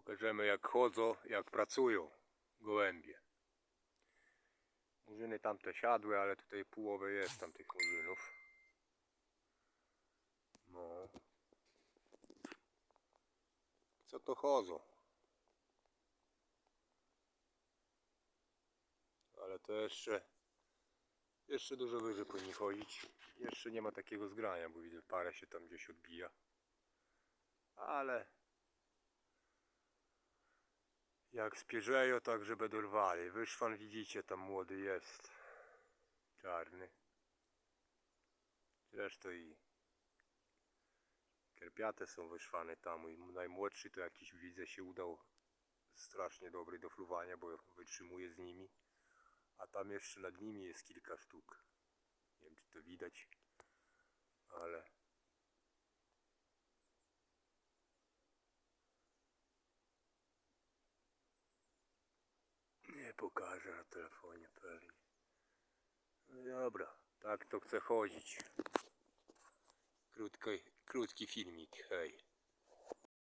Pokażemy jak chodzą, jak pracują gołębie. Murzyny tamte siadły, ale tutaj połowę jest tam tych murzynów. No. Co to chodzą? Ale to jeszcze jeszcze dużo wyżej powinni chodzić. Jeszcze nie ma takiego zgrania, bo widzę parę się tam gdzieś odbija. Ale jak spierzeją, tak że będą rwali. Wyszwan widzicie, tam młody jest. Czarny. Zresztą i kerpiate są wyszwane tam. I najmłodszy to jakiś widzę się udał strasznie dobry do fruwania, bo wytrzymuje z nimi. A tam jeszcze nad nimi jest kilka sztuk. Nie wiem czy to widać, ale nie pokażę na telefonie pewnie. No dobra, tak to chcę chodzić. Krótki, krótki filmik, hej.